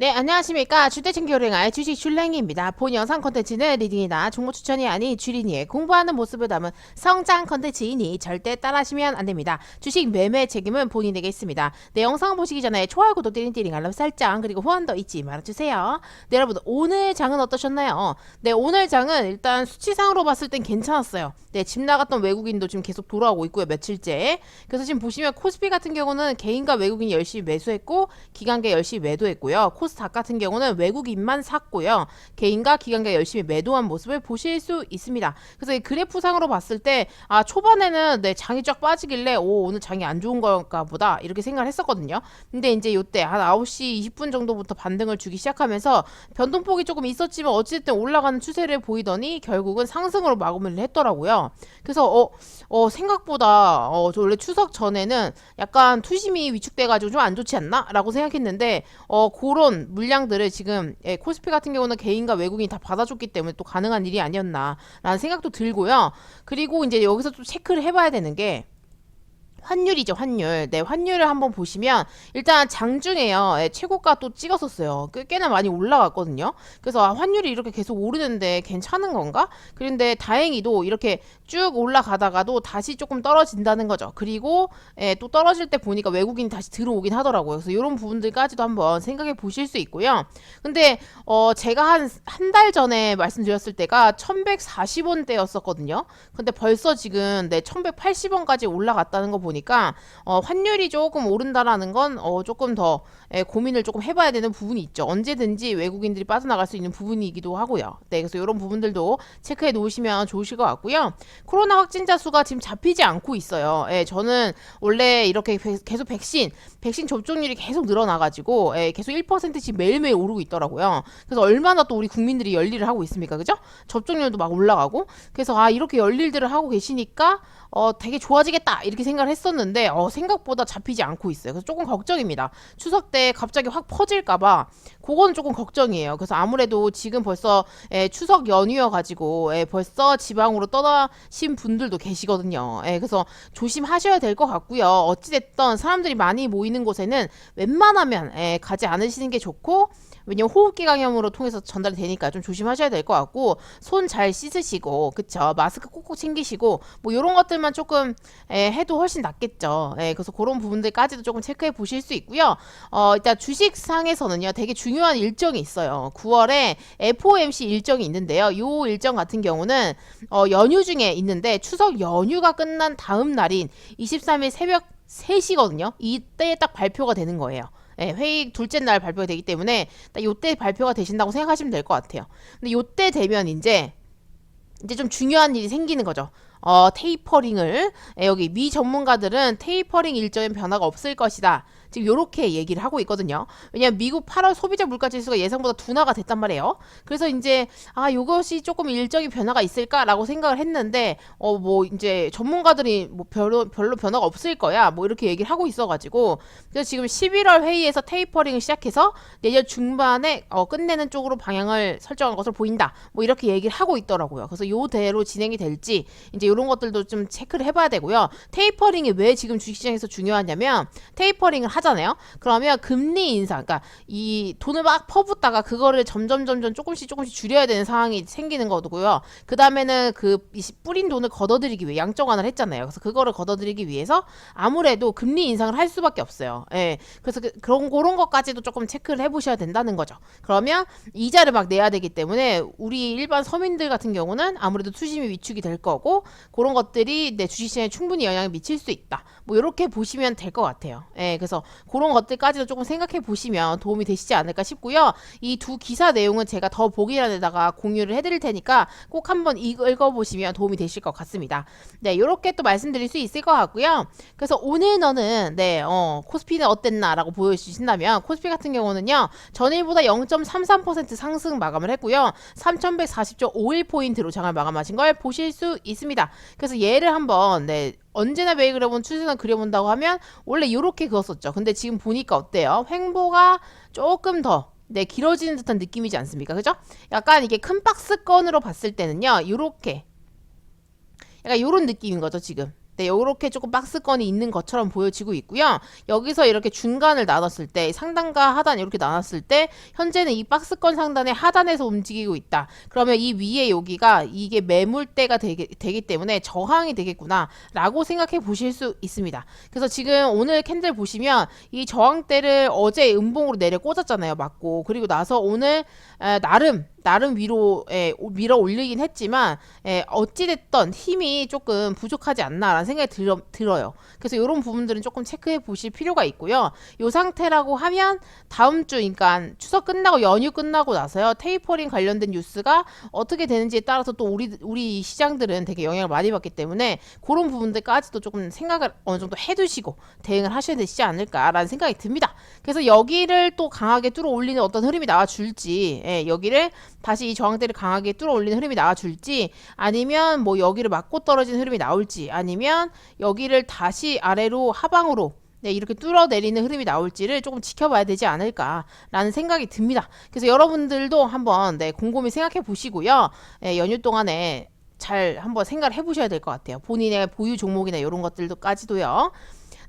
네, 안녕하십니까. 주대ችን 교랭아의 주식 줄랭이입니다. 본 영상 컨텐츠는 리딩이나 종목 추천이 아닌 주린이의 공부하는 모습을 담은 성장 컨텐츠이니 절대 따라하시면 안 됩니다. 주식 매매 책임은 본인에게 있습니다. 네, 영상 보시기 전에 좋아요, 구독, 띠링띠링, 알람 설정, 그리고 후원도 잊지 말아주세요. 네, 여러분, 오늘 장은 어떠셨나요? 네, 오늘 장은 일단 수치상으로 봤을 땐 괜찮았어요. 네, 집 나갔던 외국인도 지금 계속 돌아오고 있고요, 며칠째. 그래서 지금 보시면 코스피 같은 경우는 개인과 외국인이 열심히 매수했고, 기관계 열심히 매도했고요. 닥 같은 경우는 외국인만 샀고요. 개인과 기관계 열심히 매도한 모습을 보실 수 있습니다. 그래서 이 그래프상으로 봤을 때, 아, 초반에는 네, 장이 쫙 빠지길래, 오, 오늘 장이 안 좋은 건가 보다. 이렇게 생각을 했었거든요. 근데 이제 요때 한 9시 20분 정도부터 반등을 주기 시작하면서 변동폭이 조금 있었지만 어쨌든 올라가는 추세를 보이더니 결국은 상승으로 마무리를 했더라고요. 그래서 어, 어 생각보다 어, 저 원래 추석 전에는 약간 투심이 위축돼가지고 좀 안 좋지 않나?라고 생각했는데 어 그런 물량들을 지금 예, 코스피 같은 경우는 개인과 외국인이 다 받아줬기 때문에 또 가능한 일이 아니었나라는 생각도 들고요. 그리고 이제 여기서 좀 체크를 해봐야 되는 게 환율이죠, 환율. 네, 환율을 한번 보시면 일단 장중에요. 예, 최고가 또 찍었었어요. 꽤- 꽤나 많이 올라갔거든요. 그래서 아, 환율이 이렇게 계속 오르는데 괜찮은 건가? 그런데 다행히도 이렇게 쭉 올라가다가도 다시 조금 떨어진다는 거죠. 그리고 예, 또 떨어질 때 보니까 외국인이 다시 들어오긴 하더라고요. 그래서 이런 부분들까지도 한번 생각해 보실 수 있고요. 근데 어, 제가 한 한 달 전에 말씀드렸을 때가 1140원대였었거든요. 근데 벌써 지금 네, 1180원까지 올라갔다는 거 보 니까 어, 환율이 조금 오른다라는 건 어, 조금 더 예, 고민을 조금 해봐야 되는 부분이 있죠. 언제든지 외국인들이 빠져나갈 수 있는 부분이기도 하고요. 네, 그래서 이런 부분들도 체크해 놓으시면 좋으실 것 같고요. 코로나 확진자 수가 지금 잡히지 않고 있어요. 예, 저는 원래 이렇게 백- 계속 백신, 백신 접종률이 계속 늘어나가지고 예, 계속 1%씩 매일매일 오르고 있더라고요. 그래서 얼마나 또 우리 국민들이 열일을 하고 있습니까, 그죠? 접종률도 막 올라가고 그래서 아 이렇게 열일들을 하고 계시니까 어 되게 좋아지겠다 이렇게 생각을 했 었는데 어 생각보다 잡히지 않고 있어요. 그래서 조금 걱정입니다. 추석 때 갑자기 확 퍼질까봐 그건 조금 걱정이에요. 그래서 아무래도 지금 벌써 예, 추석 연휴여 가지고 예, 벌써 지방으로 떠나신 분들도 계시거든요. 예, 그래서 조심하셔야 될 것 같고요. 어찌됐든 사람들이 많이 모이는 곳에는 웬만하면 예, 가지 않으시는 게 좋고 왜냐면 호흡기 감염으로 통해서 전달이 되니까 좀 조심하셔야 될 것 같고 손 잘 씻으시고 그쵸 마스크 꼭꼭 챙기시고 뭐 이런 것들만 조금 예, 해도 훨씬 낫겠죠. 예, 그래서 그런 부분들까지도 조금 체크해 보실 수 있고요. 어, 일단 주식 상에서는요 되게 중요한 일정이 있어요. 9월에 FOMC 일정이 있는데요. 요 일정 같은 경우는 어, 연휴 중에 있는데 추석 연휴가 끝난 다음 날인 23일 새벽 3시거든요. 이때 딱 발표가 되는 거예요. 예, 회의 둘째 날 발표가 되기 때문에 딱 요때 발표가 되신다고 생각하시면 될 것 같아요. 근데 요때 되면 이제 이제 좀 중요한 일이 생기는 거죠. 어, 테이퍼링을 예, 여기 미 전문가들은 테이퍼링 일정엔 변화가 없을 것이다. 지금 요렇게 얘기를 하고 있거든요. 왜냐면 미국 8월 소비자 물가 지수가 예상보다 둔화가 됐단 말이에요. 그래서 이제 아, 요것이 조금 일정이 변화가 있을까라고 생각을 했는데 어, 뭐 이제 전문가들이 뭐 별로 별로 변화가 없을 거야. 뭐 이렇게 얘기를 하고 있어 가지고 그래서 지금 11월 회의에서 테이퍼링을 시작해서 내년 중반에 어, 끝내는 쪽으로 방향을 설정한 것으로 보인다. 뭐 이렇게 얘기를 하고 있더라고요. 그래서 요대로 진행이 될지 이제 이런 것들도 좀 체크를 해봐야 되고요. 테이퍼링이 왜 지금 주식시장에서 중요하냐면 테이퍼링을 하잖아요. 그러면 금리 인상, 그러니까 이 돈을 막 퍼붓다가 그거를 점점 점점 조금씩 조금씩 줄여야 되는 상황이 생기는 거고요. 그 다음에는 그이 뿌린 돈을 걷어들이기 위해 양적완을 했잖아요. 그래서 그거를 걷어들이기 위해서 아무래도 금리 인상을 할 수밖에 없어요. 예. 그래서 그, 런 그런 것까지도 조금 체크를 해보셔야 된다는 거죠. 그러면 이자를 막 내야 되기 때문에 우리 일반 서민들 같은 경우는 아무래도 투심이 위축이 될 거고 그런 것들이 내 주식시장에 충분히 영향을 미칠 수 있다. 뭐 이렇게 보시면 될 것 같아요. 예, 그래서 그런 것들까지도 조금 생각해 보시면 도움이 되시지 않을까 싶고요. 이 두 기사 내용은 제가 더 보기란에다가 공유를 해드릴 테니까 꼭 한번 읽어보시면 도움이 되실 것 같습니다. 네, 이렇게 또 말씀드릴 수 있을 것 같고요. 그래서 오늘 너는 네, 어, 코스피는 어땠나라고 보여주신다면 코스피 같은 경우는요 전일보다 0.33% 상승 마감을 했고요. 3,140.51 포인트로 장을 마감하신 걸 보실 수 있습니다. 그래서 얘를 한번 네, 언제나 매일 그려본 추세선 그려본다고 하면 원래 이렇게 그었었죠. 근데 지금 보니까 어때요? 횡보가 조금 더 네, 길어지는 듯한 느낌이지 않습니까? 그죠? 약간 이게 큰 박스건으로 봤을 때는요, 요렇게. 약간 요런 느낌인 거죠, 지금. 네, 요렇게 조금 박스건이 있는 것처럼 보여지고 있고요. 여기서 이렇게 중간을 나눴을 때, 상단과 하단 이렇게 나눴을 때, 현재는 이 박스건 상단의 하단에서 움직이고 있다. 그러면 이 위에 여기가 이게 매물대가 되기, 되기 때문에 저항이 되겠구나. 라고 생각해 보실 수 있습니다. 그래서 지금 오늘 캔들 보시면 이 저항대를 어제 음봉으로 내려 꽂았잖아요. 맞고. 그리고 나서 오늘 에, 나름 나름 위로 에, 밀어 올리긴 했지만 에, 어찌됐던 힘이 조금 부족하지 않나라는 생각이 들어, 들어 요. 그래서 이런 부분들은 조금 체크해 보실 필요가 있고요. 이 상태라고 하면 다음 주 그러니까 추석 끝나고 연휴 끝나고 나서요. 테이퍼링 관련된 뉴스가 어떻게 되는지에 따라서 또 우리 우리 시장들은 되게 영향을 많이 받기 때문에 그런 부분들까지도 조금 생각을 어느 정도 해두시고 대응을 하셔야 되지 않을까라는 생각이 듭니다. 그래서 여기를 또 강하게 뚫어 올리는 어떤 흐름이 나와 줄지 예, 여기를 다시 이 저항대를 강하게 뚫어 올리는 흐름이 나와줄지 아니면 뭐 여기를 맞고 떨어지는 흐름이 나올지 아니면 여기를 다시 아래로 하방으로 네, 이렇게 뚫어내리는 흐름이 나올지를 조금 지켜봐야 되지 않을까라는 생각이 듭니다. 그래서 여러분들도 한번 네, 곰곰이 생각해 보시고요. 네, 연휴 동안에 잘 한번 생각을 해보셔야 될 것 같아요. 본인의 보유 종목이나 이런 것들도까지도요.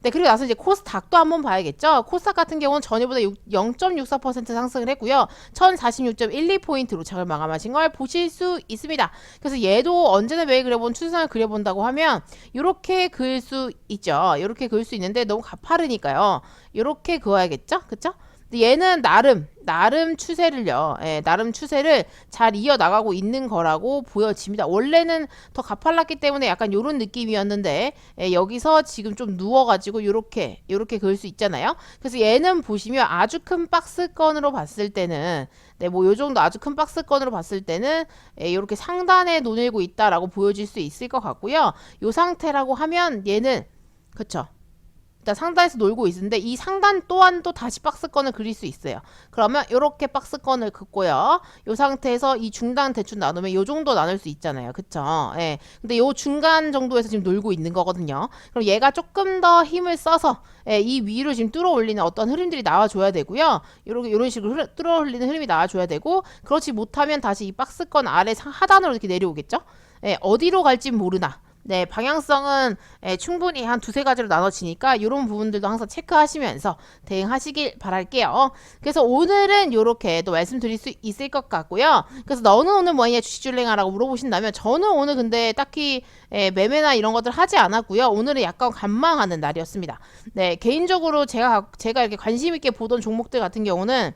네, 그리고 나서 이제 코스닥도 한번 봐야겠죠. 코스닥 같은 경우는 전일보다 0.64% 상승을 했고요. 1046.12포인트로 장을 마감하신 걸 보실 수 있습니다. 그래서 얘도 언제나 왜 그려본 추세선을 그려본다고 하면 이렇게 그을 수 있죠. 이렇게 그을 수 있는데 너무 가파르니까요. 이렇게 그어야겠죠. 그쵸? 얘는 나름 나름 추세를요. 예, 나름 추세를 잘 이어 나가고 있는 거라고 보여집니다. 원래는 더 가팔랐기 때문에 약간 요런 느낌이었는데 예, 여기서 지금 좀 누워가지고 요렇게 요렇게 그을 수 있잖아요. 그래서 얘는 보시면 아주 큰 박스건으로 봤을 때는 네, 뭐 요 정도 아주 큰 박스건으로 봤을 때는 예, 요렇게 상단에 논일고 있다라고 보여질 수 있을 것 같고요. 요 상태라고 하면 얘는 그쵸? 일단 상단에서 놀고 있는데 이 상단 또한 또 다시 박스건을 그릴 수 있어요. 그러면 이렇게 박스건을 긋고요. 이 상태에서 이 중단 대충 나누면 이 정도 나눌 수 있잖아요. 그쵸? 예. 근데 이 중간 정도에서 지금 놀고 있는 거거든요. 그럼 얘가 조금 더 힘을 써서 예, 이 위로 지금 뚫어 올리는 어떤 흐름들이 나와줘야 되고요. 이렇게 이런 식으로 흐르, 뚫어 올리는 흐름이 나와줘야 되고 그렇지 못하면 다시 이 박스건 아래 상 하단으로 이렇게 내려오겠죠? 예, 어디로 갈지 모르나. 네, 방향성은 예, 충분히 한 두세 가지로 나눠지니까 이런 부분들도 항상 체크하시면서 대응하시길 바랄게요. 그래서 오늘은 이렇게 또 말씀드릴 수 있을 것 같고요. 그래서 너는 오늘 뭐냐 주식줄랭아라고 물어보신다면 저는 오늘 근데 딱히 예, 매매나 이런 것들 하지 않았고요. 오늘은 약간 관망하는 날이었습니다. 네, 개인적으로 제가 제가 이렇게 관심 있게 보던 종목들 같은 경우는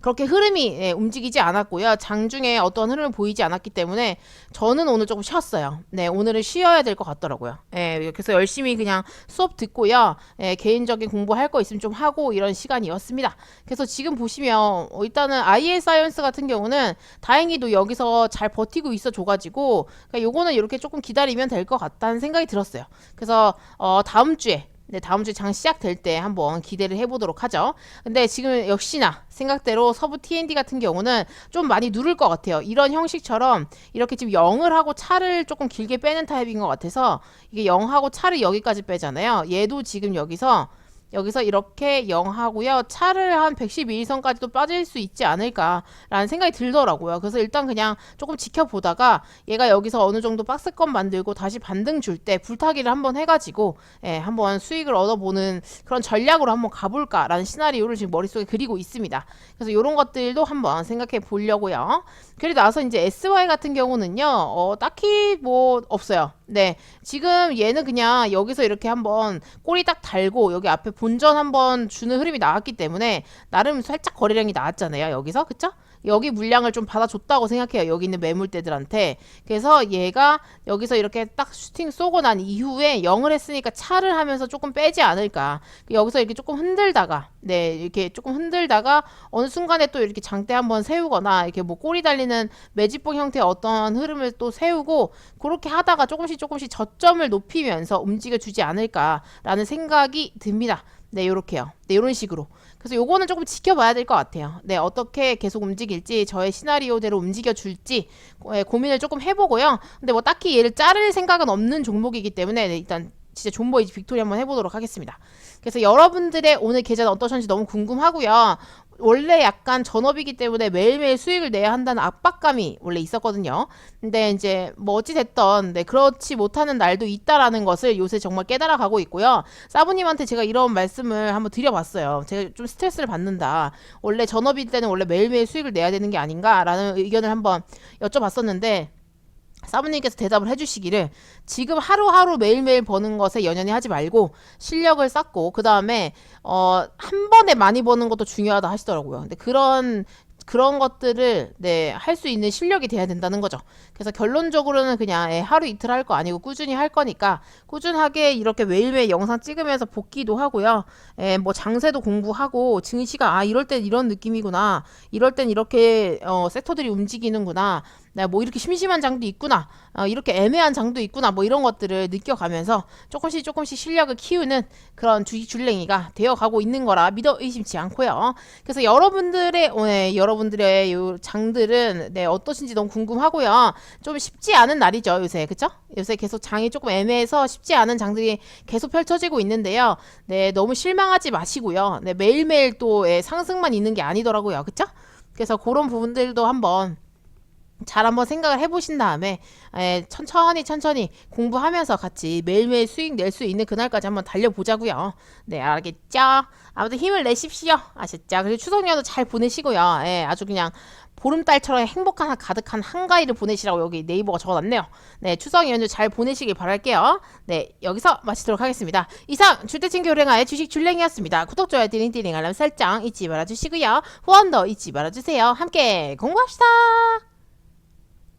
그렇게 흐름이 예, 움직이지 않았고요. 장중에 어떤 흐름을 보이지 않았기 때문에 저는 오늘 조금 쉬었어요. 네, 오늘은 쉬어야 될 것 같더라고요. 예, 그래서 열심히 그냥 수업 듣고요. 예, 개인적인 공부할 거 있으면 좀 하고 이런 시간이었습니다. 그래서 지금 보시면 어, 일단은 IL 사이언스 같은 경우는 다행히도 여기서 잘 버티고 있어 줘가지고 그러니까 요거는 이렇게 조금 기다리면 될 것 같다는 생각이 들었어요. 그래서 어, 다음 주에 네, 다음 주 장 시작될 때 한번 기대를 해보도록 하죠. 근데 지금 역시나 생각대로 서부 TND 같은 경우는 좀 많이 누를 것 같아요. 이런 형식처럼 이렇게 지금 0을 하고 차를 조금 길게 빼는 타입인 것 같아서 이게 0하고 차를 여기까지 빼잖아요. 얘도 지금 여기서 여기서 이렇게 0 하고요. 차를 한 112일선까지도 빠질 수 있지 않을까라는 생각이 들더라고요. 그래서 일단 그냥 조금 지켜보다가 얘가 여기서 어느 정도 박스권 만들고 다시 반등 줄 때 불타기를 한번 해가지고 예, 한번 수익을 얻어보는 그런 전략으로 한번 가볼까라는 시나리오를 지금 머릿속에 그리고 있습니다. 그래서 이런 것들도 한번 생각해 보려고요. 그리고 나서 이제 SY 같은 경우는요, 어, 딱히 뭐 없어요. 네. 지금 얘는 그냥 여기서 이렇게 한번 꼬리 딱 달고 여기 앞에 본전 한번 주는 흐름이 나왔기 때문에 나름 살짝 거래량이 나왔잖아요. 여기서. 그쵸? 여기 물량을 좀 받아줬다고 생각해요. 여기 있는 매물대들한테. 그래서 얘가 여기서 이렇게 딱 슈팅 쏘고 난 이후에 0을 했으니까 차를 하면서 조금 빼지 않을까. 여기서 이렇게 조금 흔들다가, 네, 이렇게 조금 흔들다가 어느 순간에 또 이렇게 장대 한번 세우거나 이렇게 뭐 꼬리 달리는 매집봉 형태의 어떤 흐름을 또 세우고 그렇게 하다가 조금씩 조금씩 저점을 높이면서 움직여 주지 않을까라는 생각이 듭니다. 네, 요렇게요. 네, 요런 식으로. 그래서 요거는 조금 지켜봐야 될 것 같아요. 네, 어떻게 계속 움직일지, 저의 시나리오대로 움직여 줄지 예, 고민을 조금 해보고요. 근데 뭐 딱히 얘를 자를 생각은 없는 종목이기 때문에 네, 일단 진짜 존버이지 빅토리 한번 해보도록 하겠습니다. 그래서 여러분들의 오늘 계좌는 어떠셨는지 너무 궁금하고요. 원래 약간 전업이기 때문에 매일매일 수익을 내야 한다는 압박감이 원래 있었거든요. 근데 이제 뭐 어찌 됐던 네, 그렇지 못하는 날도 있다라는 것을 요새 정말 깨달아 가고 있고요. 사부님한테 제가 이런 말씀을 한번 드려봤어요. 제가 좀 스트레스를 받는다. 원래 전업일 때는 원래 매일매일 수익을 내야 되는 게 아닌가라는 의견을 한번 여쭤봤었는데 사부님께서 대답을 해주시기를 지금 하루하루 매일매일 버는 것에 연연히 하지 말고 실력을 쌓고 그 다음에 어 한 번에 많이 버는 것도 중요하다 하시더라고요. 근데 그런 그런 것들을 네 할 수 있는 실력이 돼야 된다는 거죠. 그래서 결론적으로는 그냥 예, 하루 이틀 할 거 아니고 꾸준히 할 거니까 꾸준하게 이렇게 매일매일 영상 찍으면서 복기도 하고요. 예, 뭐 장세도 공부하고 증시가 아 이럴 땐 이런 느낌이구나. 이럴 땐 이렇게 어, 섹터들이 움직이는구나. 나뭐 이렇게 심심한 장도 있구나. 어, 이렇게 애매한 장도 있구나. 뭐 이런 것들을 느껴가면서 조금씩 조금씩 실력을 키우는 그런 주식 줄랭이가 되어가고 있는 거라 믿어 의심치 않고요. 그래서 여러분들의 어, 네, 여러분들의 요 장들은 네, 어떠신지 너무 궁금하고요. 좀 쉽지 않은 날이죠 요새 그쵸? 요새 계속 장이 조금 애매해서 쉽지 않은 장들이 계속 펼쳐지고 있는데요. 네 너무 실망하지 마시고요. 네 매일매일 또 예, 상승만 있는 게 아니더라고요. 그쵸? 그래서 그런 부분들도 한번 잘 한번 생각을 해보신 다음에 에, 천천히 천천히 공부하면서 같이 매일매일 수익 낼 수 있는 그날까지 한번 달려보자고요. 네 알겠죠? 아무튼 힘을 내십시오. 아셨죠? 그리고 추석 연도 잘 보내시고요. 예, 아주 그냥 보름달처럼 행복한 가득한 한가위를 보내시라고 여기 네이버가 적어놨네요. 네, 추석 연휴 잘 보내시길 바랄게요. 네, 여기서 마치도록 하겠습니다. 이상 줄대친 교 랭아의 주식 줄랭이였습니다. 구독, 좋아요, 띠링띠링 알람 설정 잊지 말아주시고요. 후원도 잊지 말아주세요. 함께 공부합시다.